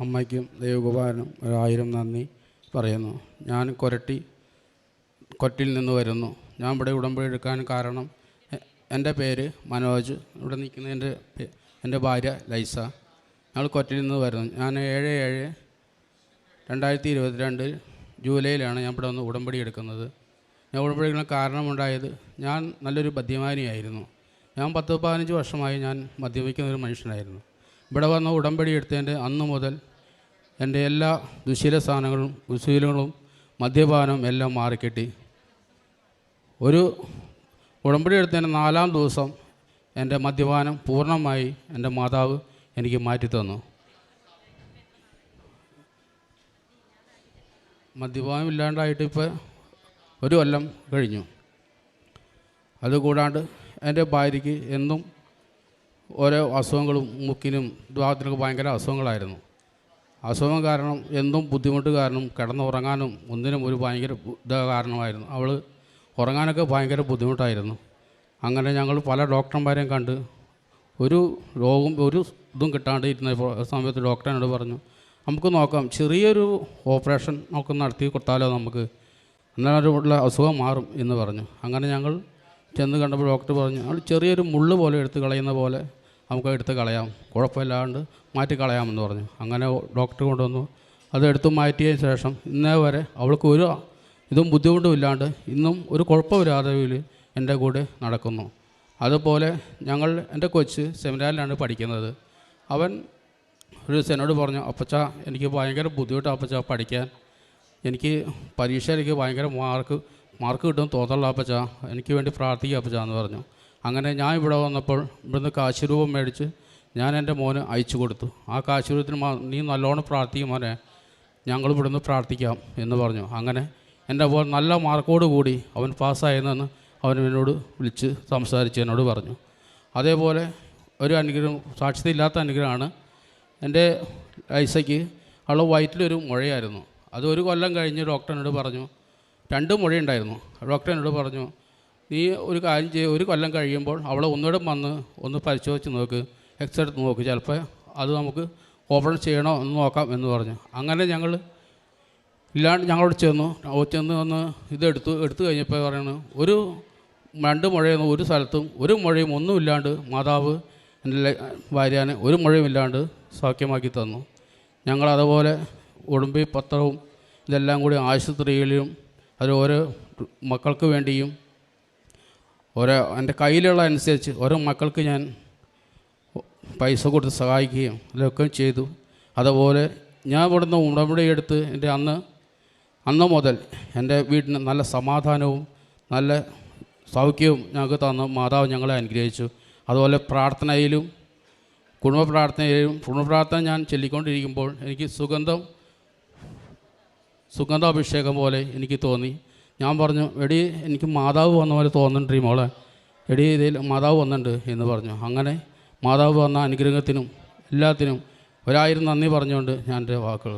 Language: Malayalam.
അമ്മയ്ക്കും ദൈവകുമാരനും ഒരായിരം നന്ദി പറയുന്നു. ഞാൻ കൊരട്ടി കൊറ്റിൽ നിന്ന് വരുന്നു. ഞാൻ ഇവിടെ ഉടമ്പടി എടുക്കാൻ കാരണം എന്റെ പേര് മനോജ്. ഇവിടെ നിൽക്കുന്ന എന്റെ എന്റെ ഭാര്യ ലൈസ. ഞങ്ങൾ കൊറ്റിൽ നിന്ന് വരുന്നു. ഞാൻ ഏഴ് ഏഴ് രണ്ടായിരത്തി ഇരുപത്തിരണ്ട് ജൂലൈയിലാണ് ഞാൻ ഇവിടെ വന്ന് ഉടമ്പടി എടുക്കുന്നത്. ഞാൻ ഉടമ്പടി എടുക്കുന്ന കാരണമുണ്ടായത് ഞാൻ നല്ലൊരു മദ്യപാനിയായിരുന്നു. ഞാൻ പത്ത് പതിനഞ്ച് വർഷമായി ഞാൻ മദ്യപിക്കുന്ന ഒരു മനുഷ്യനായിരുന്നു. ഇവിടെ വന്ന് ഉടമ്പടി എടുത്തതിന്റെ അന്ന് മുതൽ എന്റെ എല്ലാ ദുശീല സാധനങ്ങളും ദുശീലങ്ങളും മദ്യപാനവും എല്ലാം മാറിക്കിട്ടി. ഒരു ഉടമ്പടി എടുത്തതിന് നാലാം ദിവസം എന്റെ മദ്യപാനം പൂർണമായി എന്റെ മാതാവ് എനിക്ക് മാറ്റി തന്നു. മദ്യപാനം ഇല്ലാണ്ടായിട്ട് ഇപ്പോൾ ഒരു കൊല്ലം കഴിഞ്ഞു. അതുകൂടാണ്ട് എന്റെ ഭാര്യയ്ക്ക് എന്നും ഓരോ അസുഖങ്ങളും മുക്കിനും ദ്വാരത്തിനൊക്കെ ഭയങ്കര അസുഖങ്ങളായിരുന്നു. അസുഖം കാരണം എന്തും ബുദ്ധിമുട്ട് കാരണം കിടന്നുറങ്ങാനും ഒന്നിനും ഒരു ഭയങ്കര ഇത് കാരണമായിരുന്നു. അവൾ ഉറങ്ങാനൊക്കെ ഭയങ്കര ബുദ്ധിമുട്ടായിരുന്നു. അങ്ങനെ ഞങ്ങൾ പല ഡോക്ടർമാരെയും കണ്ട് ഒരു രോഗം ഒരു ഇതും കിട്ടാണ്ട് ഇരുന്ന സമയത്ത് ഡോക്ടർ എന്നോട് പറഞ്ഞു നമുക്ക് നോക്കാം ചെറിയൊരു ഓപ്പറേഷൻ നമുക്ക് നടത്തി കൊടുത്താലോ നമുക്ക്? എന്നാലുള്ള അസുഖം മാറും എന്ന് പറഞ്ഞു. അങ്ങനെ ഞങ്ങൾ ചെന്ന് കണ്ടപ്പോൾ ഡോക്ടർ പറഞ്ഞു അവൾ ചെറിയൊരു മുള്ള് പോലെ എടുത്ത് കളയുന്ന പോലെ നമുക്ക് എടുത്ത് കളയാം. കുഴപ്പമില്ലാണ്ട് മാറ്റി കളയാമെന്ന് പറഞ്ഞു. അങ്ങനെ ഡോക്ടർ കൊണ്ടുവന്നു. അത് എടുത്ത് മാറ്റിയതിന് ശേഷം ഇന്നേ വരെ അവൾക്ക് ഒരു ഇതും ബുദ്ധിമുട്ടും ഇല്ലാണ്ട് ഇന്നും ഒരു കുഴപ്പമില്ലാതെ ഇവൾ എന്റെ കൂടെ നടക്കുന്നു. അതുപോലെ ഞങ്ങൾ എന്റെ കൊച്ച് സെമിനാറിലാണ് പഠിക്കുന്നത്. അവൻ ഒരു ദിവസം പറഞ്ഞു അപ്പച്ച എനിക്ക് ഭയങ്കര ബുദ്ധിമുട്ടാണ് അപ്പച്ച പഠിക്കാൻ. എനിക്ക് പരീക്ഷ എനിക്ക് ഭയങ്കര മാർക്ക് മാർക്ക് കിട്ടും തോന്നല്ല അപ്പച്ച. എനിക്ക് വേണ്ടി പ്രാർത്ഥിക്കുക അപ്പച്ച എന്ന് പറഞ്ഞു. അങ്ങനെ ഞാൻ ഇവിടെ വന്നപ്പോൾ ഇവിടുന്ന് കാശ് രൂപം മേടിച്ച് ഞാൻ എന്റെ മോന് അയച്ചു കൊടുത്തു. ആ കാശ് നീ നല്ലോണം പ്രാർത്ഥിക്കും മോനെ. ഞങ്ങൾ ഇവിടുന്ന് പ്രാർത്ഥിക്കാം എന്ന് പറഞ്ഞു. അങ്ങനെ എന്റെ മോൻ നല്ല മാർക്കോട് കൂടി അവൻ പാസ്സായെന്ന് അവൻ എന്നോട് വിളിച്ച് സംസാരിച്ച് എന്നോട് പറഞ്ഞു. അതേപോലെ ഒരു അനുഗ്രഹം സാക്ഷ്യതയില്ലാത്ത അനുഗ്രഹമാണ്. എന്റെ ഐസയ്ക്ക് അവളുടെ വയറ്റിലൊരു മുഴയായിരുന്നു. അത് ഒരു കൊല്ലം കഴിഞ്ഞ് ഡോക്ടറിനോട് പറഞ്ഞു. രണ്ട് മുഴയുണ്ടായിരുന്നു. ഡോക്ടർ എന്നോട് പറഞ്ഞു നീ ഒരു കാര്യം ചെയ്യ ഒരു കൊല്ലം കഴിയുമ്പോൾ അവളെ ഒന്നുകൂടെ വന്ന് ഒന്ന് പരിശോധിച്ച് നോക്ക്. എക്സ് എടുത്ത് നോക്ക്. ചിലപ്പോൾ അത് നമുക്ക് ഓപ്പൺ ചെയ്യണോ എന്ന് നോക്കാം എന്ന് പറഞ്ഞു. അങ്ങനെ ഞങ്ങൾ ഇല്ലാണ്ട് ഞങ്ങളോട് ചെന്നു. ചെന്ന് വന്ന് ഇതെടുത്തു. എടുത്തു കഴിഞ്ഞപ്പോൾ പറയണു ഒരു രണ്ട് മുഴയൊന്നും ഒരു സ്ഥലത്തും ഒരു മുഴയും ഒന്നും ഇല്ലാണ്ട് മാതാവ് എന്റെ ഭാര്യാനെ ഒരു മുഴയും ഇല്ലാണ്ട് സൗഖ്യമാക്കി തന്നു. ഞങ്ങൾ അതുപോലെ ഉടുമ്പി പത്രവും ഇതെല്ലാം കൂടി ആശുപത്രിയിലും അത് ഓരോ മക്കൾക്ക് വേണ്ടിയും ഓരോ എന്റെ കയ്യിലുള്ള അനുസരിച്ച് ഓരോ മക്കൾക്ക് ഞാൻ പൈസ കൊടുത്ത് സഹായിക്കുകയും ഇതൊക്കെ ചെയ്തു. അതുപോലെ ഞാൻ ഇവിടുന്ന് ഉടമ്പടി എടുത്ത് എന്റെ അന്ന് അന്ന് മുതൽ എന്റെ വീടിന് നല്ല സമാധാനവും നല്ല സൗഖ്യവും ഞങ്ങൾക്ക് തന്നു. മാതാവ് ഞങ്ങളെ അനുഗ്രഹിച്ചു. അതുപോലെ പ്രാർത്ഥനയിലും കുടുംബ പ്രാർത്ഥനയിലും കുടുംബ പ്രാർത്ഥന ഞാൻ ചൊല്ലിക്കൊണ്ടിരിക്കുമ്പോൾ എനിക്ക് സുഗന്ധം സുഗന്ധാഭിഷേകം പോലെ എനിക്ക് തോന്നി. ഞാൻ പറഞ്ഞു എടി എനിക്ക് മാതാവ് വന്ന പോലെ തോന്നുന്നുണ്ട് ഈ മോളെ. എടി ഇതിൽ മാതാവ് വന്നിട്ടുണ്ട് എന്ന് പറഞ്ഞു. അങ്ങനെ മാതാവ് വന്ന അനുഗ്രഹത്തിനും എല്ലാത്തിനും ഒരായിരം നന്ദി പറഞ്ഞുകൊണ്ട് ഞാൻ എന്റെ വാക്കുകൾ